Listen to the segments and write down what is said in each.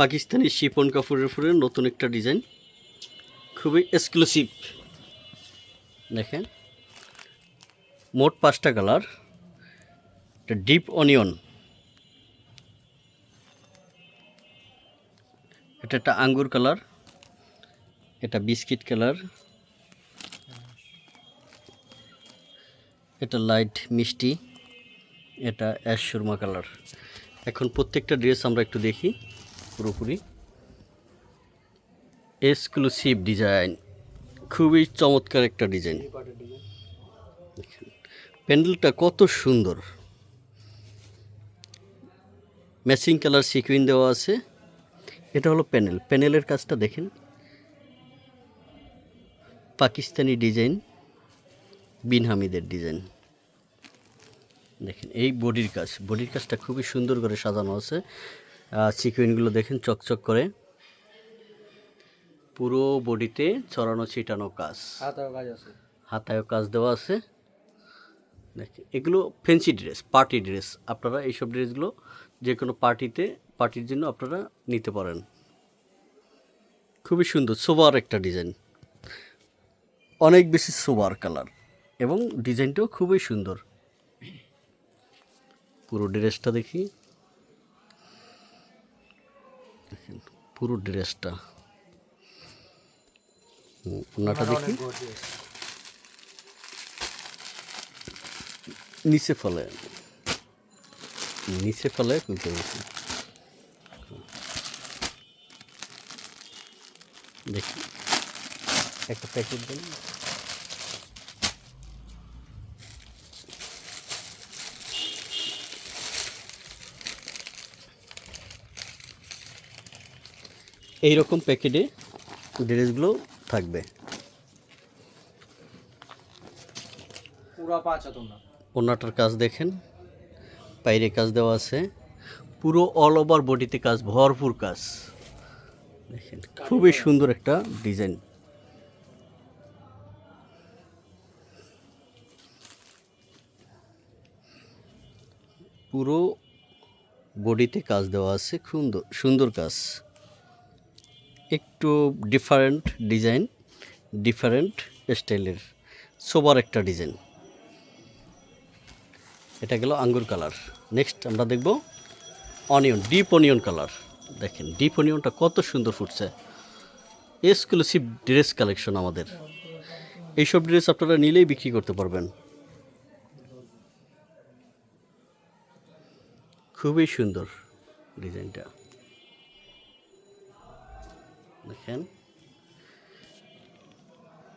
পাকিস্তানি শিপন কাপড়ের উপরে নতুন একটা ডিজাইন। খুবই এক্সক্লুসিভ দেখেন, মোট পাঁচটা কালার। এটা ডিপ অনিয়ন এটা একটা আঙ্গুর কালার। এটা বিস্কিট কালার। এটা লাইট মিষ্টি। এটা অ্যাশ সুরমা কালার। এখন প্রত্যেকটা ড্রেস আমরা একটু দেখি। পুরোপুরি। এক্সক্লুসিভ ডিজাইন খুবই চমৎকার একটা ডিজাইন প্যান্ডেলটা কত সুন্দর। ম্যাচিং কালার সিকুইন দেওয়া আছে। এটা হলো প্যানেল প্যানেলের কাজটা দেখেন। পাকিস্তানি ডিজাইন বিন হামিদের ডিজাইন দেখেন, এই বডির কাজ। বডির কাজটা খুবই সুন্দর করে সাজানো আছে। সিকুইনগুলো দেখেন চকচক করে। পুরো বডিতে ছড়ানো ছিটানো কাজ। হাতায় কাজ দেওয়া আছে। দেখেন এগুলো ফ্যান্সি ড্রেস পার্টি ড্রেস আপনারা এইসব ড্রেসগুলো যে কোনো পার্টিতে পার্টির জন্য আপনারা নিতে পারেন। খুবই সুন্দর সোবার একটা ডিজাইন অনেক বেশি সোবার কালার এবং ডিজাইনটাও খুবই সুন্দর। পুরো ড্রেসটা দেখি। দেখেন পুরো ড্রেসটা। ওনাটা দেখি। নিচে ফলে। নিচে ফলে হয়েছে দেখি। একটা প্যাকেট দেন। এইরকম প্যাকেটে ড্রেসগুলো থাকবে। ওনাটার কাজ দেখেন বাইরে কাজ দেওয়া আছে। পুরো অল ওভার বডিতে কাজ ভরপুর কাজ। দেখেন খুবই সুন্দর একটা ডিজাইন। পুরো বডিতে কাজ দেওয়া আছে সুন্দর সুন্দর কাজ। একটু ডিফারেন্ট ডিজাইন ডিফারেন্ট স্টাইলের সোবার একটা ডিজাইন এটা গেল আঙ্গুর কালার নেক্সট আমরা দেখব অনিয়ন ডিপ অনিয়ন কালার দেখেন ডিপ অনিয়নটা কত সুন্দর ফুটছে। এক্সক্লুসিভ ড্রেস কালেকশন আমাদের। এইসব ড্রেস আপনারা নিলেই বিক্রি করতে পারবেন। খুবই সুন্দর ডিজাইনটা দেখেন।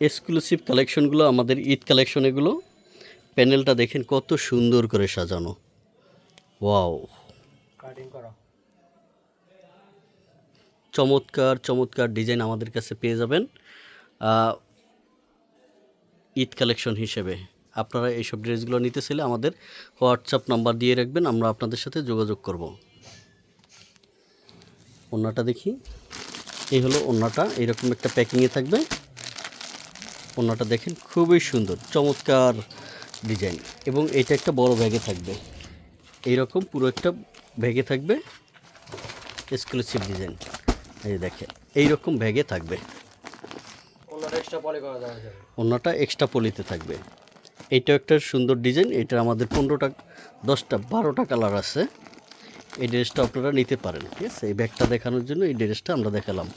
এক্সক্লুসিভ কালেকশনগুলো আমাদের ঈদ কালেকশন এগুলো প্যানেলটা দেখেন কত সুন্দর করে সাজানো। ওয়াও করা। চমৎকার চমৎকার ডিজাইন আমাদের কাছে পেয়ে যাবেন। ঈদ কালেকশন হিসেবে। আপনারা এইসব ড্রেসগুলো নিতে চাইলে আমাদের হোয়াটসঅ্যাপ নাম্বার দিয়ে রাখবেন আমরা আপনাদের সাথে যোগাযোগ করব। অন্যটা দেখি। এই হলো ওন্নাটা এরকম একটা প্যাকিংয়ে থাকবে। ওন্নাটা দেখেন খুবই সুন্দর চমৎকার ডিজাইন। এবং এটা একটা বড় ব্যাগে থাকবে। এইরকম পুরো একটা ব্যাগে থাকবে এক্সক্লুসিভ ডিজাইন এই দেখেন এইরকম ব্যাগে থাকবে। অন্যটা এক্সট্রা অন্যটা পলিতে থাকবে। এইটাও একটা সুন্দর ডিজাইন এটা আমাদের পনেরোটা দশটা বারোটা কালার আছে। এই ড্রেসটা আপনারা নিতে পারেন, ঠিক আছে? এই ব্যাগটা দেখানোর জন্য এই ড্রেসটা আমরা দেখালাম।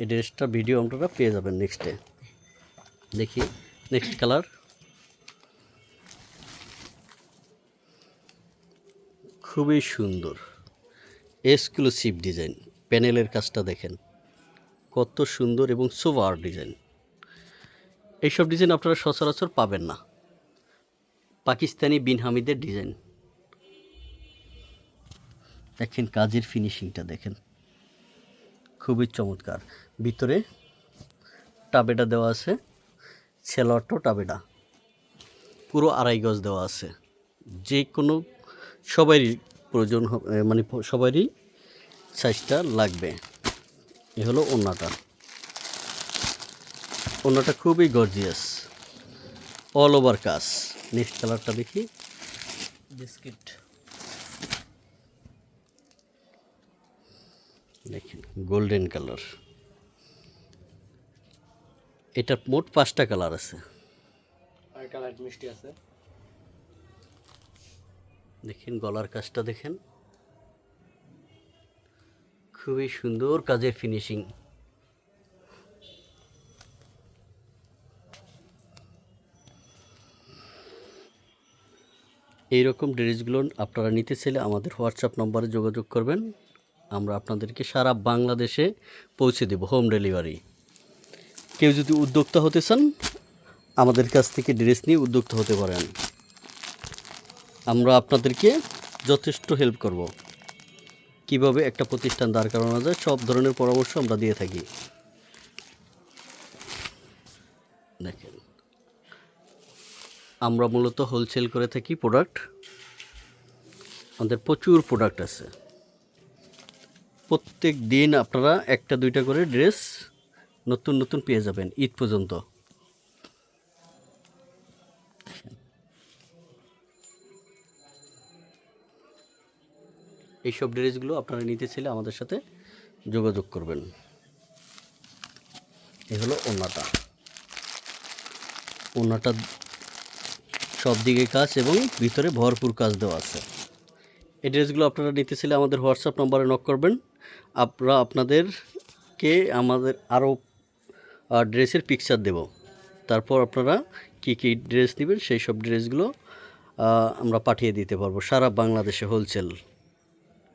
এই ড্রেসটা ভিডিও আপনারা পেয়ে যাবেন নেক্সটে দেখি নেক্সট কালার খুবই সুন্দর। এক্সক্লুসিভ ডিজাইন প্যানেলের কাজটা দেখেন। কত সুন্দর এবং সোভার ডিজাইন এইসব ডিজাইন আপনারা সচরাচর পাবেন না। পাকিস্তানি বিন হামিদের ডিজাইন দেখেন কাজের ফিনিশিংটা দেখেন। খুবই চমৎকার। ভিতরে টাবেটা দেওয়া আছে সেলোয়ারটো টাবেটা। পুরো আড়াই গজ দেওয়া আছে। যে কোনো সবারই প্রয়োজন মানে সবারই সাইজটা লাগবে। এ হলো ওন্নাটা। ওন্নাটা খুবই গর্জিয়াস অল ওভার কাজ। নেক্সট কালারটা দেখি। বিস্কিট দেখেন গোল্ডেন কালার এটার মোট পাঁচটা কালার আছে। মিষ্টি আছে। দেখেন গলার কাজটা দেখেন। খুবই সুন্দর কাজের ফিনিশিং এইরকম ড্রেসগুলো আপনারা নিতে চাইলে আমাদের হোয়াটসঅ্যাপ নম্বরে যোগাযোগ করবেন। আমরা আপনাদেরকে সারা বাংলাদেশে পৌঁছে দেব হোম ডেলিভারি। কেউ যদি উদ্যোক্তা হতে চান, আমাদের কাছ থেকে ড্রেস নিয়ে উদ্যোক্তা হতে পারেন। আমরা আপনাদেরকে যথেষ্ট হেল্প করব। কীভাবে একটা প্রতিষ্ঠান দাঁড় করানো যায়, সব ধরনের পরামর্শ আমরা দিয়ে থাকি। দেখেন, আমরা মূলত হোলসেল করে থাকি প্রোডাক্ট আমাদের প্রচুর প্রোডাক্ট আছে। প্রত্যেক দিন আপনারা একটা, দুইটা করে ড্রেস নতুন নতুন পেয়ে যাবেন ঈদ পর্যন্ত। এইসব ড্রেসগুলো আপনারা নিতে চাইলে আমাদের সাথে যোগাযোগ করবেন। এ হলো ওনাটা ওনাটা সব দিকে কাজ এবং ভিতরে ভরপুর কাজ দেওয়া আছে। এই ড্রেসগুলো আপনারা নিতে চাইলে আমাদের হোয়াটসঅ্যাপ নম্বরে নক করবেন। আমরা আপনাদেরকে আমাদের আরও ড্রেসের পিকচার দেব। তারপর আপনারা কী কী ড্রেস নেবেন সেই সব ড্রেসগুলো আমরা পাঠিয়ে দিতে পারব সারা বাংলাদেশে হোলসেল